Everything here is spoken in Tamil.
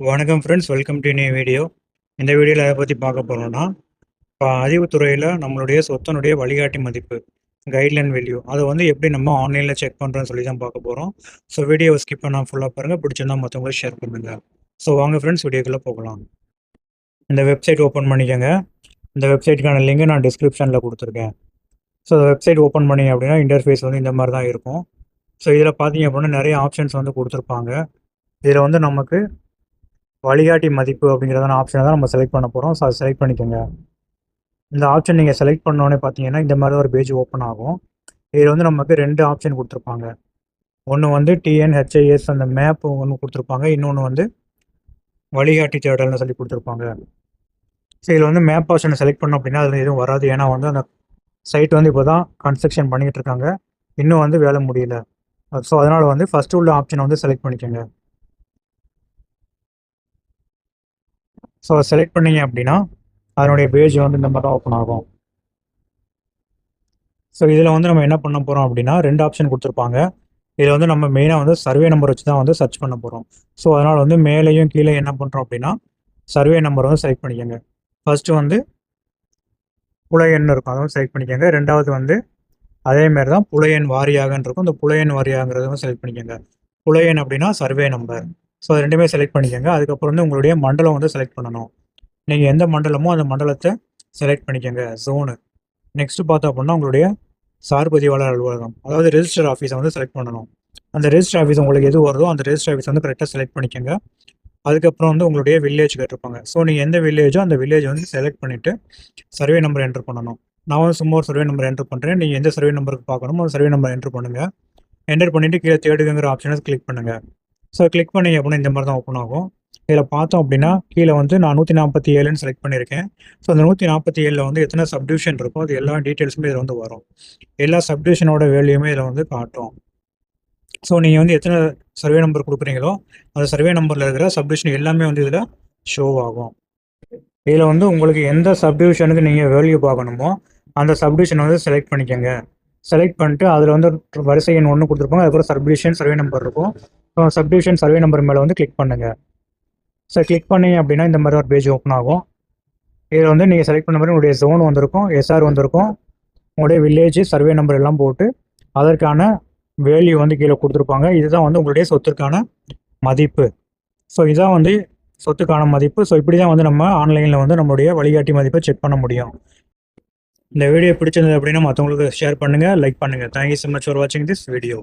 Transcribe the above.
வணக்கம் friends welcome to new video இந்த வீடியோவில் எதை பற்றி பார்க்க போகிறோம்னா இப்போ அறிவுத்துறையில் நம்மளுடைய சொத்தனுடைய வழிகாட்டி மதிப்பு கைட்லைன் வேல்யூ அதை வந்து எப்படி நம்ம ஆன்லைனில் செக் பண்ணுறோன்னு சொல்லி தான் பார்க்க போகிறோம் ஸோ வீடியோவை ஸ்கிப் பண்ணால் ஃபுல்லாக பாருங்கள் பிடிச்சிருந்தா மற்றவங்களுக்கு ஷேர் பண்ணுங்கள் ஸோ வாங்க ஃப்ரெண்ட்ஸ் வீடியோக்குள்ளே போகலாம். இந்த வெப்சைட் ஓப்பன் பண்ணிக்கோங்க. இந்த வெப்சைட்டுக்கான லிங்கை நான் டிஸ்கிரிப்ஷனில் கொடுத்துருக்கேன். ஸோ வெப்சைட் ஓப்பன் பண்ணி அப்படின்னா இன்டர்ஃபேஸ் வந்து இந்த மாதிரி தான் இருக்கும். ஸோ இதில் பார்த்தீங்க அப்படின்னா நிறைய ஆப்ஷன்ஸ் வந்து கொடுத்துருப்பாங்க. இதில் வந்து நமக்கு வழிகாட்டி மதிப்பு அப்படிங்கிறதான ஆப்ஷனை தான் நம்ம செலக்ட் பண்ண போகிறோம் ஸோ அதை செலக்ட் பண்ணிக்கோங்க. இந்த ஆப்ஷன் நீங்கள் செலக்ட் பண்ணோன்னே பார்த்தீங்கன்னா இந்த மாதிரி ஒரு பேஜ் ஓப்பன் ஆகும். இதில் வந்து நமக்கு ரெண்டு ஆப்ஷன் கொடுத்துருப்பாங்க. ஒன்று வந்து டிஎன்ஹெச்ஐஎஸ் அந்த மேப் ஒன்று கொடுத்துருப்பாங்க. இன்னொன்று வந்து வழிகாட்டி தேடல்னு சொல்லி கொடுத்துருப்பாங்க. ஸோ இதில் வந்து மேப் ஆப்ஷனை செலக்ட் பண்ணோம் அப்படின்னா அதில் எதுவும் வராது. ஏன்னா வந்து அந்த சைட் வந்து இப்போ தான் கன்ஸ்ட்ரக்ஷன் பண்ணிகிட்டு இருக்காங்க. இன்னும் வந்து வேலை முடியல. ஸோ அதனால் வந்து ஃபஸ்ட்டு உள்ள ஆப்ஷனை வந்து செலக்ட் பண்ணிக்கோங்க. ஸோ செலக்ட் பண்ணீங்க அப்படின்னா அதனுடைய பேஜ் வந்து இந்த மாதிரி தான் ஓப்பன் ஆகும். ஸோ இதில் வந்து நம்ம என்ன பண்ண போகிறோம் அப்படின்னா ரெண்டு ஆப்ஷன் கொடுத்துருப்பாங்க. இதில் வந்து நம்ம மெயினாக வந்து சர்வே நம்பர் வச்சு தான் வந்து சர்ச் பண்ண போகிறோம் ஸோ அதனால் வந்து மேலேயும் கீழே என்ன பண்ணுறோம் அப்படின்னா சர்வே நம்பர் வந்து செலக்ட் பண்ணிக்கோங்க. ஃபஸ்ட்டு வந்து புலையன் இருக்கும். அதை செலக்ட் பண்ணிக்கோங்க. ரெண்டாவது வந்து அதேமாரி தான் புலையன் வாரியாகன்னு இருக்கும். இந்த புலையன் வாரியாகிறத செலக்ட் பண்ணிக்கோங்க. புலையன் அப்படின்னா சர்வே நம்பர் ஸோ அது ரெண்டுமே செலக்ட் பண்ணிக்கோங்க. அதுக்கப்புறம் வந்து உங்களுடைய மண்டலம் வந்து செலக்ட் பண்ணணும். நீங்கள் எந்த மண்டலமோ அந்த மண்டலத்தை செலக்ட் பண்ணிக்கோங்க. ஜோனு நெக்ஸ்ட்டு பார்த்தோம் அப்படின்னா உங்களுடைய சார்பதிவாளர் அலுவலகம். அதாவது ரெஜிஸ்டர் ஆஃபீஸை வந்து செலக்ட் பண்ணணும். அந்த ரெஜிஸ்டர் ஆஃபீஸ் உங்களுக்கு எது வருதோ அந்த ரெஜிஸ்டர் ஆஃபீஸ் வந்து கரெக்டாக செலக்ட் பண்ணிக்கோங்க. அதுக்கப்புறம் வந்து உங்களுடைய வில்லேஜ் கேட்டிருப்பாங்க. ஸோ நீங்கள் எந்த வில்லேஜோ அந்த வில்லேஜ் வந்து செலக்ட் பண்ணிவிட்டு சர்வே நம்பர் என்டர் பண்ணணும். நான் வந்து சும்மா ஒரு சர்வே நம்பர் என்டர் பண்ணுறேன் நீங்கள் எந்த சர்வே நம்பருக்கு பார்க்கணுமோ அந்த சர்வே நம்பர் என்டர் பண்ணுங்கள் என்டர் பண்ணிவிட்டு கீழே தேடுங்கிற ஆப்ஷனை கிளிக் பண்ணுங்கள் ஸோ கிளிக் பண்ணி அப்படின்னா இந்த மாதிரி தான் ஓப்பன் ஆகும். இதில் பார்த்தோம் அப்படின்னா கீழே வந்து நான் நூற்றி நாற்பத்தி ஏழுன்னு செலக்ட் பண்ணியிருக்கேன். ஸோ அந்த நூற்றி நாற்பத்தி ஏழில் வந்து எத்தனை சப்டிவிஷன் இருக்கோ அது எல்லா டீட்டெயில்ஸுமே இதில் வந்து வரும். எல்லா சப்டிவிஷனோட வேல்யூமே இதில் வந்து காட்டும். ஸோ நீங்கள் வந்து எத்தனை சர்வே நம்பர் கொடுக்குறீங்களோ அந்த சர்வே நம்பரில் இருக்கிற சப்டிவிஷன் எல்லாமே வந்து இதில் ஷோ ஆகும். இதில் வந்து உங்களுக்கு எந்த சப்டிவிஷனுக்கு நீங்கள் வேல்யூ பார்க்கணுமோ அந்த சப்டிவிஷன் வந்து செலக்ட் பண்ணிக்கோங்க. செலக்ட் பண்ணிட்டு அதில் வந்து வரிசை எண் ஒன்று கொடுத்துருப்பாங்க அதுக்கப்புறம் சப்டிவிஷன் சர்வே நம்பர் இருக்கும். சப்டிவிஷன் சர்வே நம்பர் மேலே வந்து கிளிக் பண்ணுங்கள் ஸோ கிளிக் பண்ணீங்க அப்படின்னா இந்த மாதிரி ஒரு பேஜ் ஓப்பன் ஆகும். இதில் வந்து நீங்கள் செலக்ட் பண்ண மாதிரி உங்களுடைய ஜோன் வந்திருக்கும் எஸ்ஆர் வந்திருக்கும். உங்களுடைய வில்லேஜ் சர்வே நம்பர் எல்லாம் போட்டு அதற்கான வேல்யூ வந்து கீழே கொடுத்துருப்பாங்க. இதுதான் வந்து உங்களுடைய சொத்துக்கான மதிப்பு. ஸோ இதுதான் வந்து சொத்துக்கான மதிப்பு. ஸோ இப்படி தான் வந்து நம்ம ஆன்லைனில் வந்து நம்மளுடைய வழிகாட்டி மதிப்பை செக் பண்ண முடியும். இந்த வீடியோ பிடிச்சிருந்தது அப்படின்னா மற்றவங்களுக்கு ஷேர் பண்ணுங்கள் லைக் பண்ணுங்கள் thank you so much for வாட்சிங் திஸ் வீடியோ